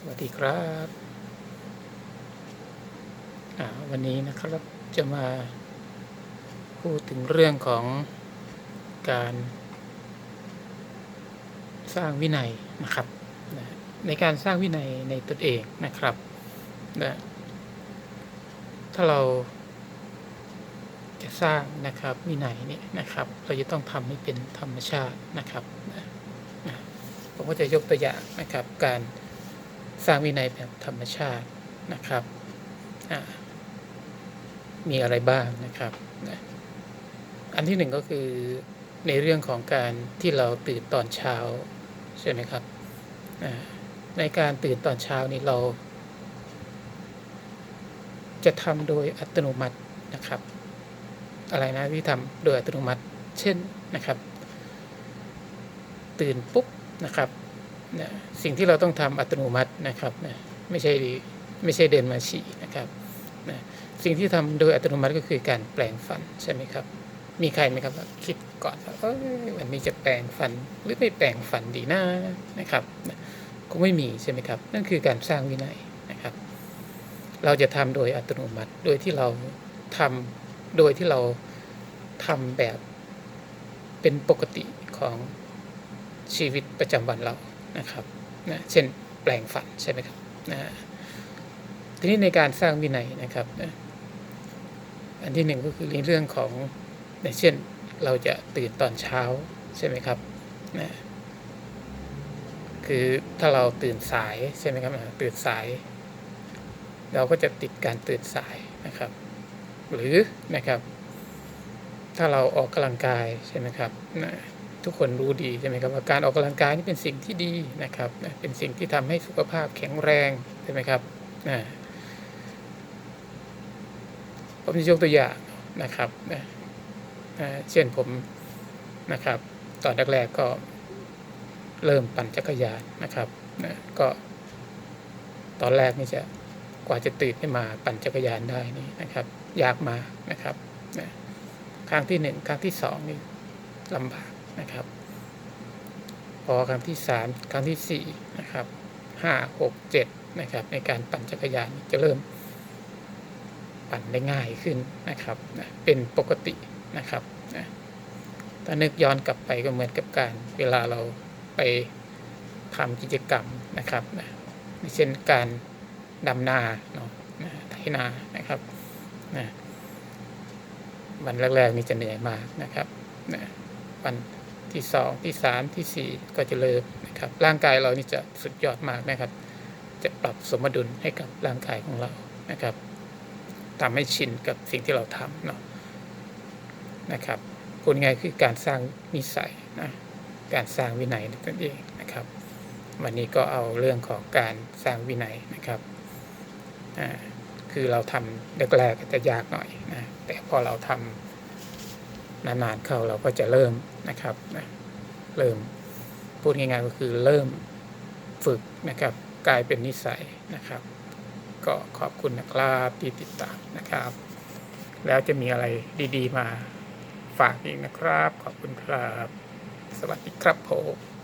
สวัสดีครับวันนี้นะครับจะมาพูดถึงเรื่องของการสร้างวินัยนะครับ ในการสร้างวินัยในตนเองนะครับนะถ้าเราจะสร้างนะครับวินัยเนี่ยนะครับ เราจะต้องทำให้เป็นธรรมชาตินะครับนะผมก็จะยกตัวอย่างนะครับการ สร้างวินัยแบบธรรมชาตินะครับ มีอะไรบ้างนะครับ อันที่หนึ่งก็คือในเรื่องของการที่เราตื่นตอนเช้าใช่ไหมครับ ในการตื่นตอนเช้านี้เรา จะทำโดยอัตโนมัตินะครับ อะไรนะที่ทำโดยอัตโนมัติ เช่นนะครับ ตื่นปุ๊บนะครับ นะสิ่งที่เราต้องทำอัตโนมัตินะครับนะไม่ใช่ไม่ใช่เดินมาฉี่นะครับนะสิ่งที่ทำโดยอัตโนมัติก็คือการแปลงฟันใช่ไหมครับ มีใครไหมครับคิดก่อนว่าวันนี้จะแปลงฟันหรือไม่แปลงฟันดีนะนะครับนะคงไม่มีใช่ไหมครับ นั่นคือการสร้างวินัยนะครับ เราจะทำโดยอัตโนมัติโดยที่เราทำโดยที่เราทำแบบเป็นปกติของชีวิตประจำวันเรา นะครับนะเช่นแปลงฟันใช่ไหมครับนะทีนี้ในการสร้างวินัยนะครับนะอันที่หนึ่งก็คือในเรื่องของอย่างเช่นเราจะตื่นตอนเช้าใช่ไหมครับนะคือถ้าเราตื่นสายใช่ไหมครับตื่นสาย เราก็จะติดการตื่นสายนะครับ หรือนะครับ ถ้าเราออกกำลังกายใช่ไหมครับนะ ทุกคนรู้ดีใช่ไหมครับว่าการออกกำลังกายนี่เป็นสิ่งที่ดีนะครับเป็นสิ่งที่ทำให้สุขภาพแข็งแรงใช่ไหมครับผมจะยกตัวอย่างนะครับเช่นผมนะครับ ตอนแรกๆก็เริ่มปั่นจักรยานนะครับก็ ตอนแรกนี่จะกว่าจะตื่นขึ้นมาปั่นจักรยานได้นี่นะครับ ยากมากนะครับครั้งที่หนึ่งครั้งที่สองนี่ลำบาก นะครับพอครั้งที่สามครั้งที่สี่นะครับห้าหกเจ็ดนะครับ ในการปั่นจักรยานจะเริ่มปั่นได้ง่ายขึ้นนะครับนะเป็นปกตินะครับนะถ้านึกย้อนกลับไปก็เหมือนกับการเวลาเราไปทำกิจกรรมนะครับนะเช่นการดำนาเนาะนะไถนานะครับนะวันแรกๆนี่จะเหนื่อยมากนะครับนะวัน ที่สองที่สามที่สี่ก็จะเริ่มนะครับร่างกายเรานี่จะสุดยอดมากนะครับ จะปรับสมดุลให้กับร่างกายของเรานะครับทำให้ชินกับสิ่งที่เราทำเนาะนะครับพูดง่ายคือการสร้างนิสัยนะการสร้างวินัยนั่นเองนะครับ วันนี้ก็เอาเรื่องของการสร้างวินัยนะครับอ่าคือเราทำแรกๆก็จะยากหน่อยนะแต่พอเราทำ นานๆเข้าเราก็จะเริ่มนะครับนะเริ่มพูดง่ายๆก็คือเริ่มฝึกนะครับ กลายเป็นนิสัยนะครับ ก็ขอบคุณนะครับที่ติดตามนะครับ แล้วจะมีอะไรดี ๆ มาฝากอีกนะครับ ขอบคุณครับ สวัสดีครับผม